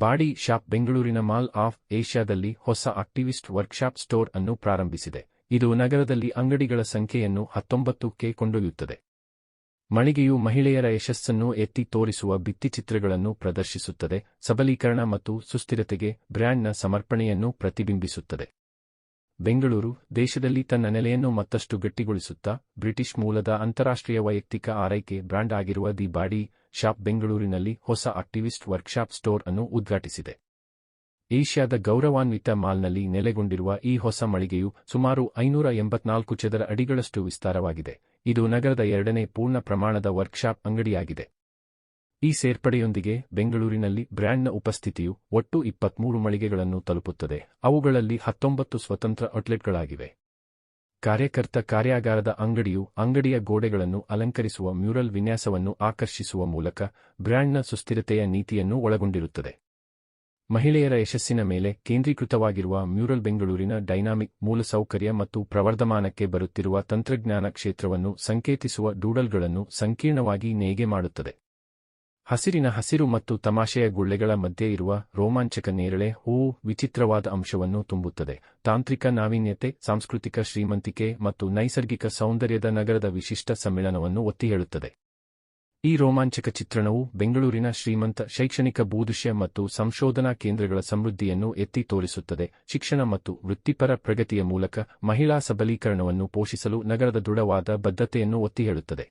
Body shop ಬೆಂಗಳೂರಿನ mall of ಏಷ್ಯಾದಲ್ಲಿ ಹೊಸ ಆಕ್ಟಿವಿಸ್ಟ್ ವರ್ಕ್ಶಾಪ್ ಸ್ಟೋರ್ ಅನ್ನು ಪ್ರಾರಂಭಿಸಿದೆ. ಇದು ನಗರದಲ್ಲಿ ಅಂಗಡಿಗಳ ಸಂಖ್ಯೆಯನ್ನು ಹತ್ತೊಂಬತ್ತಕ್ಕೆ ಕೊಂಡೊಯ್ಯುತ್ತದೆ. ಮಳಿಗೆಯು ಮಹಿಳೆಯರ ಯಶಸ್ಸನ್ನು ಎತ್ತಿ ತೋರಿಸುವ ಭಿತ್ತಿಚಿತ್ರಗಳನ್ನು ಪ್ರದರ್ಶಿಸುತ್ತದೆ, ಸಬಲೀಕರಣ ಮತ್ತು ಸುಸ್ಥಿರತೆಗೆ ಬ್ರ್ಯಾಂಡ್ನ ಸಮರ್ಪಣೆಯನ್ನು ಪ್ರತಿಬಿಂಬಿಸುತ್ತದೆ. ಬೆಂಗಳೂರು ದೇಶದಲ್ಲಿ ತನ್ನ ನೆಲೆಯನ್ನು ಮತ್ತಷ್ಟು ಗಟ್ಟಿಗೊಳಿಸುತ್ತಾ ಬ್ರಿಟಿಷ್ ಮೂಲದ ಅಂತಾರಾಷ್ಟ್ರೀಯ ವೈಯಕ್ತಿಕ ಆರೈಕೆ ಬ್ರಾಂಡ್ ಆಗಿರುವ ದಿ ಬಾಡಿ ಶಾಪ್ ಬೆಂಗಳೂರಿನಲ್ಲಿ ಹೊಸ ಆಕ್ಟಿವಿಸ್ಟ್ ವರ್ಕ್ಶಾಪ್ ಸ್ಟೋರ್ ಅನ್ನು ಉದ್ಘಾಟಿಸಿದೆ. ಏಷ್ಯಾದ ಗೌರವಾನ್ವಿತ ಮಾಲ್ನಲ್ಲಿ ನೆಲೆಗೊಂಡಿರುವ ಈ ಹೊಸ ಮಳಿಗೆಯು ಸುಮಾರು ಐನೂರ ಎಂಬತ್ನಾಲ್ಕು ಚದರ ಅಡಿಗಳಷ್ಟು ವಿಸ್ತಾರವಾಗಿದೆ. ಇದು ನಗರದ ಎರಡನೇ ಪೂರ್ಣ ಪ್ರಮಾಣದ ವರ್ಕ್ಶಾಪ್ ಅಂಗಡಿಯಾಗಿದೆ. ಈ ಸೇರ್ಪಡೆಯೊಂದಿಗೆ ಬೆಂಗಳೂರಿನಲ್ಲಿ ಬ್ರ್ಯಾಂಡ್ನ ಉಪಸ್ಥಿತಿಯು ಒಟ್ಟು ಇಪ್ಪತ್ಮೂರು ಮಳಿಗೆಗಳನ್ನು ತಲುಪುತ್ತದೆ. ಅವುಗಳಲ್ಲಿ ಹತ್ತೊಂಬತ್ತು ಸ್ವತಂತ್ರ ಔಟ್ಲೆಟ್ಗಳಾಗಿವೆ. ಕಾರ್ಯಕರ್ತ ಕಾರ್ಯಾಗಾರದ ಅಂಗಡಿಯು ಅಂಗಡಿಯ ಗೋಡೆಗಳನ್ನು ಅಲಂಕರಿಸುವ ಮ್ಯೂರಲ್ ವಿನ್ಯಾಸವನ್ನು ಆಕರ್ಷಿಸುವ ಮೂಲಕ ಬ್ರ್ಯಾಂಡ್ನ ಸುಸ್ಥಿರತೆಯ ನೀತಿಯನ್ನು ಒಳಗೊಂಡಿರುತ್ತದೆ. ಮಹಿಳೆಯರ ಯಶಸ್ಸಿನ ಮೇಲೆ ಕೇಂದ್ರೀಕೃತವಾಗಿರುವ ಮ್ಯೂರಲ್ ಬೆಂಗಳೂರಿನ ಡೈನಾಮಿಕ್ ಮೂಲಸೌಕರ್ಯ ಮತ್ತು ಪ್ರವರ್ಧಮಾನಕ್ಕೆ ಬರುತ್ತಿರುವ ತಂತ್ರಜ್ಞಾನ ಕ್ಷೇತ್ರವನ್ನು ಸಂಕೇತಿಸುವ ಡೂಡಲ್ಗಳನ್ನು ಸಂಕೀರ್ಣವಾಗಿ ನೇಯ್ಗೆ ಮಾಡುತ್ತದೆ. ಹಸಿರಿನ ಹಸಿರು ಮತ್ತು ತಮಾಷೆಯ ಗುಳ್ಳೆಗಳ ಮಧ್ಯೆ ಇರುವ ರೋಮಾಂಚಕ ನೇರಳೆ ಹೂವು ವಿಚಿತ್ರವಾದ ಅಂಶವನ್ನು ತುಂಬುತ್ತದೆ. ತಾಂತ್ರಿಕ ನಾವೀನ್ಯತೆ, ಸಾಂಸ್ಕೃತಿಕ ಶ್ರೀಮಂತಿಕೆ ಮತ್ತು ನೈಸರ್ಗಿಕ ಸೌಂದರ್ಯದ ನಗರದ ವಿಶಿಷ್ಟ ಸಮ್ಮಿಳನವನ್ನು ಒತ್ತಿ ಹೇಳುತ್ತದೆ ಈ ರೋಮಾಂಚಕ ಚಿತ್ರಣವು ಬೆಂಗಳೂರಿನ ಶ್ರೀಮಂತ ಶೈಕ್ಷಣಿಕ ಭೂದೃಶ್ಯ ಮತ್ತು ಸಂಶೋಧನಾ ಕೇಂದ್ರಗಳ ಸಮೃದ್ಧಿಯನ್ನು ಎತ್ತಿ ತೋರಿಸುತ್ತದೆ. ಶಿಕ್ಷಣ ಮತ್ತು ವೃತ್ತಿಪರ ಪ್ರಗತಿಯ ಮೂಲಕ ಮಹಿಳಾ ಸಬಲೀಕರಣವನ್ನು ಪೋಷಿಸಲು ನಗರದ ದೃಢವಾದ ಬದ್ಧತೆಯನ್ನು ಒತ್ತಿ ಹೇಳುತ್ತದೆ